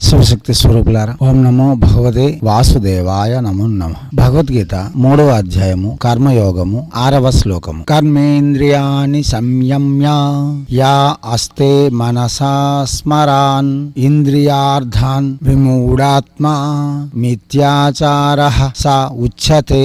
శివశక్తి స్వరూపులారా. ఓం నమో భగవతే వాసుదేవాయ నమో నమ. భగవద్గీత మూడవ అధ్యాయము కర్మయోగము ఆరవ శ్లోకము. కర్మేంద్రియాని సంయమ్య యా అస్తే మనసా స్మరాన్ ఇంద్రియార్థాన్ విమూఢాత్మా మిథ్యాచార స ఉచ్యతే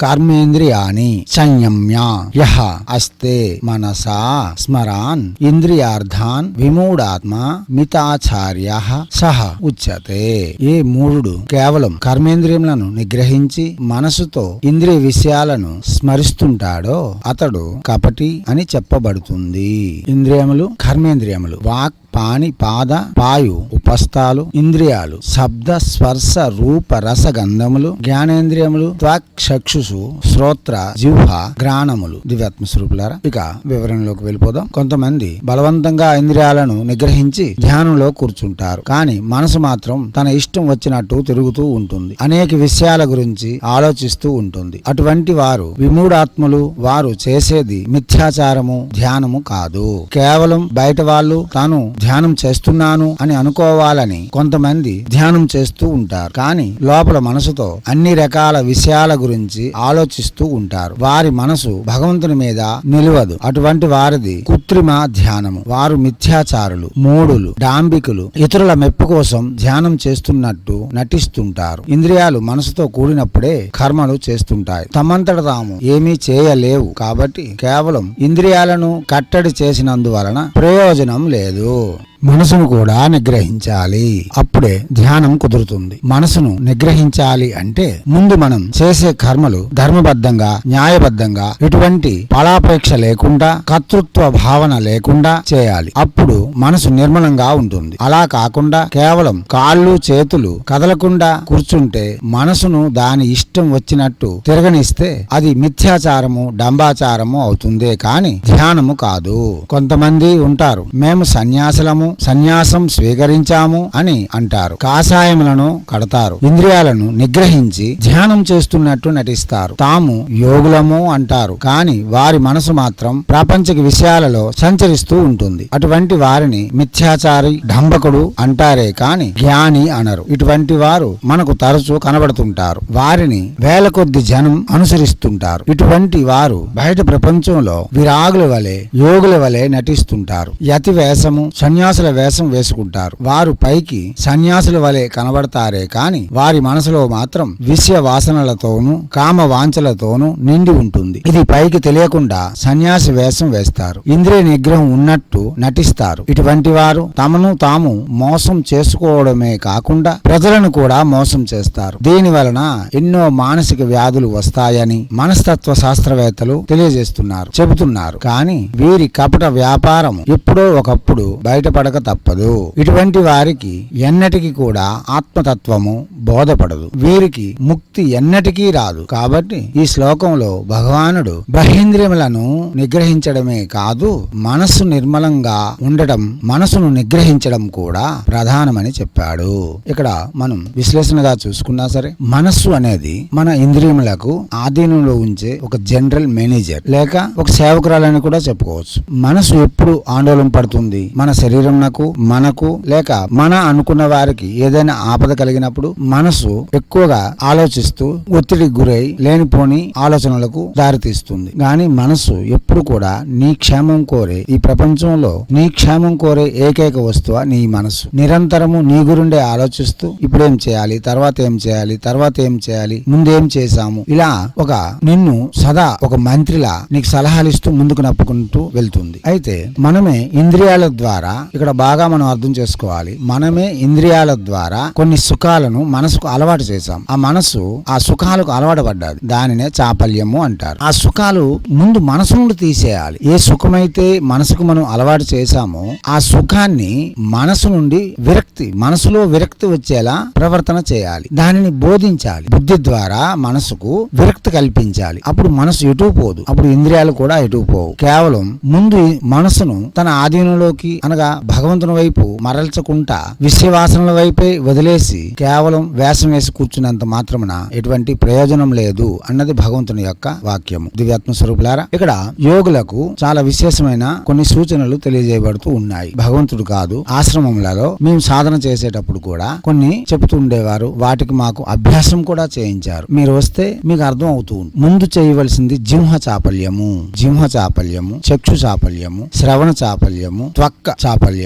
కర్మేంద్రియాని సంయమ్య యహ అస్తే మనసా స్మరాన్ ఇంద్రియార్థాన్ విమూఢాత్మా మితాచార్య సహ ఉచ్యతే ఈ మూడు కేవలం కర్మేంద్రియములను నిగ్రహించి మనసుతో ఇంద్రియ విషయాలను స్మరిస్తుంటాడో అతడు కపటి అని చెప్పబడుతుంది. ఇంద్రియములు కర్మేంద్రియములు వాక్ పాణి పాద పాయు ఉపస్థాలు ఇంద్రియాలు శబ్ద స్పర్శ రూప రస గంధములు జ్ఞానేంద్రియములు త్వాక్ శ్రోత్ర జిహ్వ గ్రాణములు దివ్యాత్మ స్వరూపులారా ఇక వివరణలోకి వెళ్ళిపోదాం. కొంతమంది బలవంతంగా ఇంద్రియాలను నిగ్రహించి ధ్యానంలో కూర్చుంటారు. కానీ మనసు మాత్రం తన ఇష్టం వచ్చినట్టు తిరుగుతూ ఉంటుంది. అనేక విషయాల గురించి ఆలోచిస్తూ ఉంటుంది. అటువంటి వారు విమూఢాత్ములు. వారు చేసేది మిథ్యాచారము ధ్యానము కాదు. కేవలం బయట వాళ్ళు తాను ధ్యానం చేస్తున్నాను అని తెలుసుకోవాలని కొంతమంది ధ్యానం చేస్తూ ఉంటారు. కానీ లోపల మనసుతో అన్ని రకాల విషయాల గురించి ఆలోచిస్తూ ఉంటారు. వారి మనసు భగవంతుని మీద నిలవదు. అటువంటి వారిది కృత్రిమ ధ్యానము. వారు మిథ్యాచారులు మూడులు డాంబికులు ఇతరుల మెప్పు కోసం ధ్యానం చేస్తున్నట్టు నటిస్తుంటారు. ఇంద్రియాలు మనసుతో కూడినప్పుడే కర్మలు చేస్తుంటాయి. తమంతట తాము ఏమీ చేయలేవు కాబట్టి కేవలం ఇంద్రియాలను కట్టడి చేసినందువలన ప్రయోజనం లేదు. మనసును కూడా నిగ్రహించాలి. అప్పుడే ధ్యానం కుదురుతుంది. మనసును నిగ్రహించాలి అంటే ముందు మనం చేసే కర్మలు ధర్మబద్ధంగా న్యాయబద్ధంగా ఎటువంటి ఫలాపేక్ష లేకుండా కర్తృత్వ భావన లేకుండా చేయాలి. అప్పుడు మనసు నిర్మలంగా ఉంటుంది. అలా కాకుండా కేవలం కాళ్ళు చేతులు కదలకుండా కూర్చుంటే మనసును దాని ఇష్టం వచ్చినట్టు తిరగనిస్తే అది మిథ్యాచారము డంబాచారము అవుతుందే కాని ధ్యానము కాదు. కొంతమంది ఉంటారు. మేము సన్యాసులము సన్యాసం స్వీకరించాము అని అంటారు. కాషాయములను కడతారు. ఇంద్రియాలను నిగ్రహించి ధ్యానం చేస్తున్నట్టు నటిస్తారు. తాము యోగులము అంటారు. కాని వారి మనసు మాత్రం ప్రాపంచిక విషయాలలో సంచరిస్తూ ఉంటుంది. అటువంటి వారిని మిథ్యాచారి ఢంబకుడు అంటారే కాని జ్ఞాని అనరు. ఇటువంటి వారు మనకు తరచూ కనబడుతుంటారు. వారిని వేల కొద్ది జనం అనుసరిస్తుంటారు. ఇటువంటి వారు బయట ప్రపంచంలో విరాగుల వలె యోగుల వలె నటిస్తుంటారు. యతి వేషము సన్యాసుల వేషం వేసుకుంటారు. వారు పైకి సన్యాసుల వలె కనబడతారే కాని వారి మనసులో మాత్రం విషయ వాసనలతోనూ కామ వాంఛలతోనూ నిండి ఉంటుంది. ఇది పైకి తెలియకుండా సన్యాసి వేషం వేస్తారు. ఇంద్రియ నిగ్రహం ఉన్నట్టు నటిస్తారు. ఇటువంటి వారు తమను తాము మోసం చేసుకోవడమే కాకుండా ప్రజలను కూడా మోసం చేస్తారు. దీని వలన ఎన్నో మానసిక వ్యాధులు వస్తాయని మనస్తత్వ శాస్త్రవేత్తలు తెలియజేస్తున్నారు చెబుతున్నారు. కానీ వీరి కపట వ్యాపారం ఎప్పుడో ఒకప్పుడు బయటపడక తప్పదు. ఇటువంటి వారికి ఎన్నటికి కూడా ఆత్మతత్వము బోధపడదు. వీరికి ముక్తి ఎన్నటికీ రాదు. కాబట్టి ఈ శ్లోకంలో భగవానుడు బహేంద్రియములను నిగ్రహించడమే కాదు మనస్సు నిర్మలంగా ఉండడం మనసును నిగ్రహించడం కూడా ప్రధానమని చెప్పాడు. ఇక్కడ మనం విశ్లేషణగా చూసుకున్నా సరే మనస్సు అనేది మన ఇంద్రియములకు ఆధీనంలో ఉంచే ఒక జనరల్ మేనేజర్ లేక ఒక సేవకురాలని కూడా చెప్పుకోవచ్చు. మనసు ఎప్పుడు ఆందోళన పడుతుంది? మన శరీరం శరీరంకు మనకు లేక మన అనుకున్న వారికి ఏదైనా ఆపద కలిగినప్పుడు మనసు ఎక్కువగా ఆలోచిస్తూ ఒత్తిడికి గురై లేనిపోని ఆలోచనలకు దారితీస్తుంది. గాని మనసు ఎప్పుడు కూడా నీ క్షేమం కోరే ఈ ప్రపంచంలో నీ క్షేమం కోరే ఏకైక వస్తువ నీ మనసు. నిరంతరము నీ గురుండే ఆలోచిస్తూ ఇప్పుడేం చేయాలి తర్వాత ఏం చేయాలి తర్వాత ఏం చేయాలి ముందేం చేశాము? ఇలా ఒక నిన్ను సదా ఒక మంత్రిలా నీకు సలహాలు ఇస్తూ ముందుకు నప్పుకుంటూ వెళ్తుంది. అయితే మనమే ఇంద్రియాల ద్వారా ఇక్కడ బాగా మనం అర్థం చేసుకోవాలి. మనమే ఇంద్రియాల ద్వారా కొన్ని సుఖాలను మనసుకు అలవాటు చేశాం. ఆ మనసు ఆ సుఖాలకు అలవాటు పడ్డాది దానినే చాపల్యము అంటారు. ఆ సుఖాలు ముందు మనసు నుండి తీసేయాలి. ఏ సుఖమైతే మనసుకు మనం అలవాటు చేశామో ఆ సుఖాన్ని మనసు నుండి విరక్తి మనసులో విరక్తి వచ్చేలా ప్రవర్తన చేయాలి. దానిని బోధించాలి. బుద్ధి ద్వారా మనసుకు విరక్తి కల్పించాలి. అప్పుడు మనసు ఎటు పోదు. అప్పుడు ఇంద్రియాలు కూడా ఎటు పోవు. కేవలం ముందు మనసును తన ఆధీనంలోకి అనగా భగవంతుని వైపు మరల్చకుండా విషయవాసనల వైపే వదిలేసి కేవలం వేషం వేసి కూర్చున్నంత మాత్రమున ఎటువంటి ప్రయోజనం లేదు అన్నది భగవంతుని యొక్క వాక్యము. దివ్యాత్మ స్వరూపులారా ఇక్కడ యోగులకు చాలా విశేషమైన కొన్ని సూచనలు తెలియజేయబడుతూ ఉన్నాయి. భగవంతుడు కాదు ఆశ్రమములలో మేము సాధన చేసేటప్పుడు కూడా కొన్ని చెబుతూ ఉండేవారు. వాటికి మాకు అభ్యాసం కూడా చేయించారు. మీరు వస్తే మీకు అర్థం అవుతూ ముందు చేయవలసింది జింహ చాపల్యము. జింహ చాపల్యము చక్షు చాపల్యము శ్రవణ చాపల్యము త్వక్క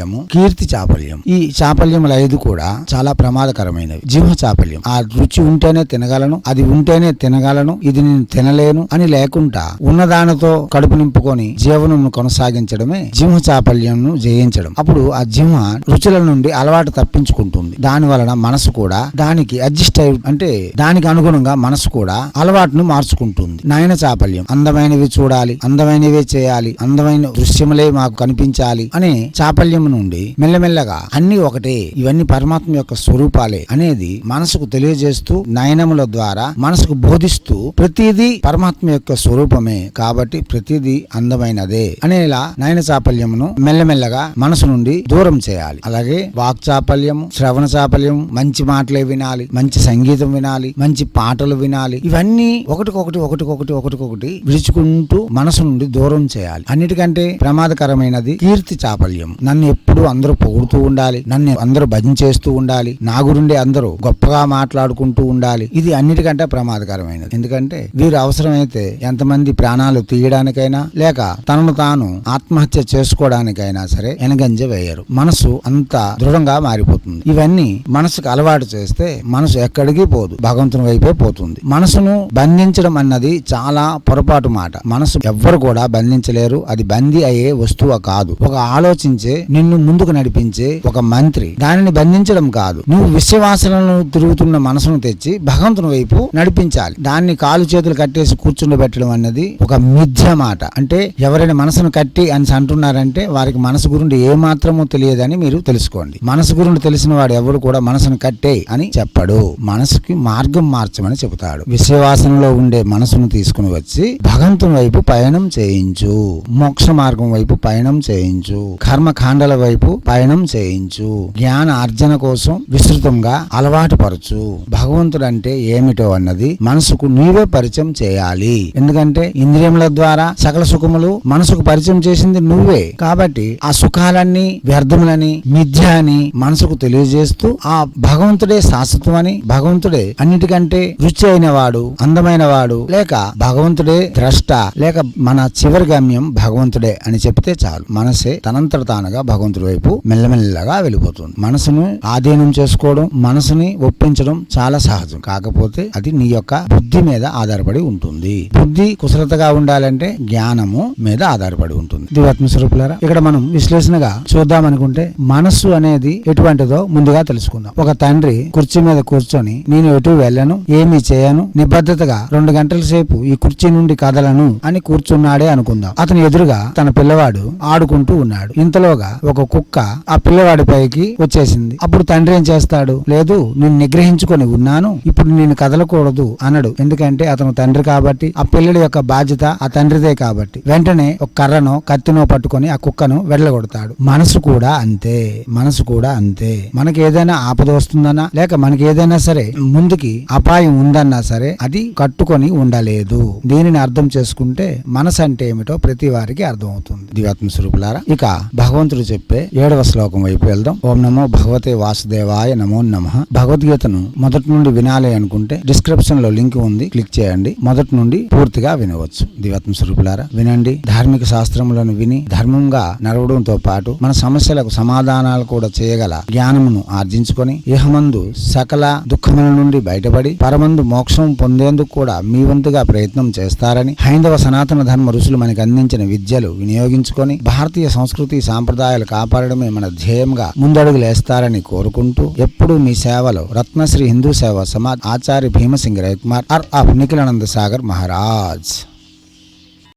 చాపల్యము కీర్తి చాపల్యం ఈ చాపల్యములు ఐదు కూడా చాలా ప్రమాదకరమైనవి. జీవ చాపల్యం ఆ రుచి ఉంటేనే తినగలను అది ఉంటేనే తినగలను ఇది నేను తినలేను అని లేకుండా ఉన్నదానితో కడుపు నింపుకొని జీవనం కొనసాగించడమే జీవ చాపల్యంను జయించడం. అప్పుడు ఆ జీవ రుచుల నుండి అలవాటు తప్పించుకుంటుంది. దాని వలన మనసు కూడా దానికి అడ్జస్ట్ అయి అంటే దానికి అనుగుణంగా మనసు కూడా అలవాటును మార్చుకుంటుంది. నయన చాపల్యం. అందమైనవి చూడాలి అందమైనవే చేయాలి అందమైన దృశ్యములే మాకు కనిపించాలి అనే చాపల్యం నుండి మెల్లమెల్లగా అన్ని ఒకటే ఇవన్నీ పరమాత్మ యొక్క స్వరూపాలే అనేది మనసుకు తెలియజేస్తూ నయనముల ద్వారా మనసుకు బోధిస్తూ ప్రతిదీ పరమాత్మ యొక్క స్వరూపమే కాబట్టి ప్రతిదీ అందమైనదే అనేలా నయన చాపల్యమును మెల్లమెల్లగా మనసు నుండి దూరం చేయాలి. అలాగే వాక్ చాపల్యం శ్రవణ చాపల్యం మంచి మాటలే వినాలి మంచి సంగీతం వినాలి మంచి పాటలు వినాలి ఇవన్నీ ఒకటికొకటి ఒకటికొకటి ఒకటికొకటి విడుచుకుంటూ మనసు నుండి దూరం చేయాలి. అన్నిటికంటే ప్రమాదకరమైనది కీర్తి చాపల్యం నన్ను ఎప్పుడు అందరూ పొగుడుతూ ఉండాలి. నన్ను అందరూ భజన చేస్తూ ఉండాలి. నా గురుండే అందరూ గొప్పగా మాట్లాడుకుంటూ ఉండాలి. ఇది అన్నిటికంటే ప్రమాదకరమైనది. ఎందుకంటే వీరు అవసరమైతే ఎంతమంది ప్రాణాలు తీయడానికైనా లేక తనను తాను ఆత్మహత్య చేసుకోవడానికైనా సరే ఎనగంజ వేయరు. మనసు అంత దృఢంగా మారిపోతుంది. ఇవన్నీ మనసుకు అలవాటు చేస్తే మనసు ఎక్కడికి పోదు. భగవంతుని వైపే పోతుంది. మనసును బంధించడం అన్నది చాలా పొరపాటు మాట. మనసు ఎవ్వరు కూడా బంధించలేరు. అది బందీ అయ్యే వస్తువు కాదు. ఒక ఆలోచించే నిన్ను ముందుకు నడిపించే ఒక మంత్రి. దానిని బంధించడం కాదు. నువ్వు విశ్వవాసనలను తిరుగుతున్న మనసును తెచ్చి భగవంతుని వైపు నడిపించాలి. దాన్ని కాలు చేతులు కట్టేసి కూర్చుండబెట్టడం అన్నది ఒక మిథ్య మాట. అంటే ఎవరైనా మనసును కట్టి అని అంటున్నారంటే వారికి మనసు గురించి ఏ మాత్రమో తెలియదని మీరు తెలుసుకోండి. మనసు గురించి తెలిసిన వాడు ఎవడు కూడా మనసును కట్టే అని చెప్పడు. మనసుకి మార్గం మార్చమని చెబుతాడు. విశ్వవాసనలో ఉండే మనసును తీసుకుని వచ్చి భగవంతుని వైపు పయనం చేయించు. మోక్ష మార్గం వైపు పయనం చేయించు. కర్మకాండల వైపు పయనం చేయించు. జ్ఞాన ఆర్జన కోసం విస్తృతంగా అలవాటు పరచు. భగవంతుడు అంటే ఏమిటో అన్నది మనసుకు నీవే పరిచయం చేయాలి. ఎందుకంటే ఇంద్రియముల ద్వారా సకల సుఖములు మనసుకు పరిచయం చేసింది నువ్వే. కాబట్టి ఆ సుఖాలన్నీ వ్యర్థములని మిథ్య అని మనసుకు తెలియజేస్తూ ఆ భగవంతుడే శాశ్వతమని భగవంతుడే అన్నిటికంటే రుచి అయిన వాడు అందమైన వాడు లేక భగవంతుడే ద్రష్ట లేక మన చివరి గమ్యం భగవంతుడే అని చెప్తే చాలు. మనసే తనంతట తానుగా భగవంతుడి. వైపు మెల్లమెల్లగా వెళ్ళిపోతుంది. మనసును ఆధీనం చేసుకోవడం మనసుని ఒప్పించడం చాలా సహజం. కాకపోతే అది నీ యొక్క బుద్ధి మీద ఆధారపడి ఉంటుంది. బుద్ధి కుశలతగా ఉండాలంటే జ్ఞానము మీద ఆధారపడి ఉంటుంది. దివాత్మ స్వరూపులారా? ఇక్కడ మనం విశ్లేషణగా చూద్దాం అనుకుంటే మనస్సు అనేది ఎటువంటిదో ముందుగా తెలుసుకుందాం. ఒక తండ్రి కుర్చీ మీద కూర్చొని నేను ఎటు వెళ్ళను? ఏమీ చేయను? నిబద్ధతగా రెండు గంటల సేపు ఈ కుర్చీ నుండి కదలను అని కూర్చున్నాడే అనుకుందాం. అతని ఎదురుగా తన పిల్లవాడు ఆడుకుంటూ ఉన్నాడు. ఇంతలోగా ఒక కుక్క ఆ పిల్లవాడి పైకి వచ్చేసింది. అప్పుడు తండ్రి ఏం చేస్తాడు? లేదు నేను నిగ్రహించుకొని ఉన్నాను. ఇప్పుడు నేను కదలకూడదు అనడు. ఎందుకంటే అతను తండ్రి కాబట్టి ఆ పిల్లడి యొక్క బాధ్యత ఆ తండ్రిదే కాబట్టి. వెంటనే ఒక కర్రనో కత్తినో పట్టుకొని ఆ కుక్కను వెళ్ళగొడతాడు. మనసు కూడా అంతే. మనసు కూడా అంతే. మనకి ఏదైనా ఆపద వస్తుందన్నా లేక మనకి ఏదైనా సరే ముందుకి అపాయం ఉందన్నా సరే అది కట్టుకొని ఉండలేదు. దీనిని అర్థం చేసుకుంటే మనసు అంటే ఏమిటో ప్రతి వారికి అర్థం అవుతుంది దివాత్మ స్వరూపులారా ఇక భగవంతుడు చెప్పి ఏడవ శ్లోకం వైపు వెళ్దాం. ఓం నమో భగవతే వాసుదేవాయ నమో నమ. భగవద్గీతను మొదటి నుండి వినాలి అనుకుంటే డిస్క్రిప్షన్లో లింక్ ఉంది. క్లిక్ చేయండి. మొదటి నుండి పూర్తిగా వినవచ్చు. దివాత్మ స్వరూపులారా వినండి. ధార్మిక శాస్త్రములను విని ధర్మంగా నడవడంతో పాటు మన సమస్యలకు సమాధానాలు కూడా చేయగల జ్ఞానమును ఆర్జించుకొని ఇహమందు సకల దుఃఖముల నుండి బయటపడి పరమందు మోక్షం పొందేందుకు కూడా మీ వంతుగా ప్రయత్నం చేస్తారని హైందవ సనాతన ధర్మ ఋషులు మనకు అందించిన విద్యలు వినియోగించుకొని భారతీయ సంస్కృతి సాంప్రదాయాలు కాపాడడమే మన ధ్యేయంగా ముందడుగులేస్తారని కోరుకుంటూ ఎప్పుడు మీ సేవలో రత్నశ్రీ హిందూ సేవ సమాజ్ ఆచార్య భీమసింగ్ రవికుమార్ ఆర్ ఆఫ్ నిఖిలానంద సాగర్ మహారాజ్.